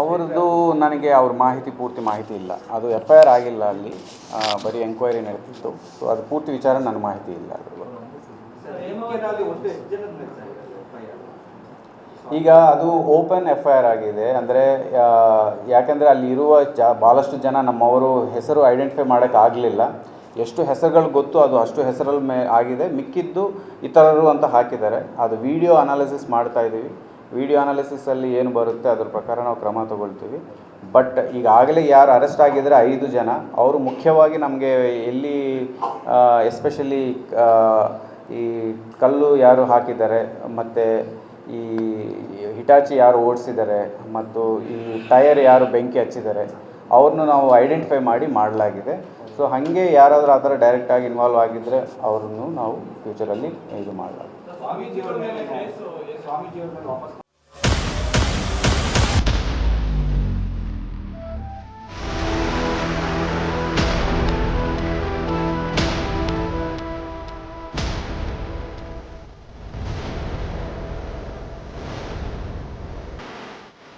ಅವ್ರದ್ದು ನನಗೆ ಅವ್ರ ಮಾಹಿತಿ, ಪೂರ್ತಿ ಮಾಹಿತಿ ಇಲ್ಲ. ಅದು ಎಫ್ ಐ ಆರ್ ಆಗಿಲ್ಲ ಅಲ್ಲಿ. ಬರೀ ಎಂಕ್ವೈರಿ ನಡೀತಿತ್ತು ಸೊ ಅದು ಪೂರ್ತಿ ವಿಚಾರ ನನ್ನ ಮಾಹಿತಿ ಇಲ್ಲ. ಈಗ ಅದು ಓಪನ್ ಎಫ್ ಐ ಆರ್ ಆಗಿದೆ. ಅಂದರೆ ಯಾಕೆಂದರೆ ಅಲ್ಲಿ ಇರುವ ಜ ಭಾಳಷ್ಟು ಜನ ನಮ್ಮವರು ಹೆಸರು ಐಡೆಂಟಿಫೈ ಮಾಡೋಕ್ಕಾಗಲಿಲ್ಲ ಎಷ್ಟು ಹೆಸರುಗಳು ಗೊತ್ತು ಅದು ಅಷ್ಟು ಹೆಸರಲ್ಲಿ ಮೇ, ಆಗಿದೆ. ಮಿಕ್ಕಿದ್ದು ಇತರರು ಅಂತ ಹಾಕಿದ್ದಾರೆ. ಅದು ವಿಡಿಯೋ ಅನಾಲಿಸಿಸ್ ಮಾಡ್ತಾ ಇದ್ದೀವಿ ವಿಡಿಯೋ ಅನಾಲಿಸಿಸಲ್ಲಿ ಏನು ಬರುತ್ತೆ ಅದ್ರ ಪ್ರಕಾರ ನಾವು ಕ್ರಮ ತಗೊಳ್ತೀವಿ. ಬಟ್ ಈಗಾಗಲೇ ಯಾರು ಅರೆಸ್ಟ್ ಆಗಿದ್ದಾರೆ ಐದು ಜನ, ಅವರು ಮುಖ್ಯವಾಗಿ ನಮಗೆ ಎಲ್ಲಿ ಎಸ್ಪೆಷಲಿ ಈ ಕಲ್ಲು ಯಾರು ಹಾಕಿದ್ದಾರೆ, ಮತ್ತು ಈ ಹಿಟಾಚಿ ಯಾರು ಓಡಿಸಿದ್ದಾರೆ, ಮತ್ತು ಈ ಟಯರ್ ಯಾರು ಬೆಂಕಿ ಹಚ್ಚಿದ್ದಾರೆ ಅವ್ರನ್ನು ನಾವು ಐಡೆಂಟಿಫೈ ಮಾಡಿ ಮಾಡಲಾಗಿದೆ. ಸೊ ಹಾಗೆ ಯಾರಾದರೂ ಆ ಥರ ಡೈರೆಕ್ಟಾಗಿ ಇನ್ವಾಲ್ವ್ ಆಗಿದ್ದರೆ ಅವ್ರನ್ನು ನಾವು ಫ್ಯೂಚರಲ್ಲಿ ಇದು ಮಾಡಲಾಗಿದೆ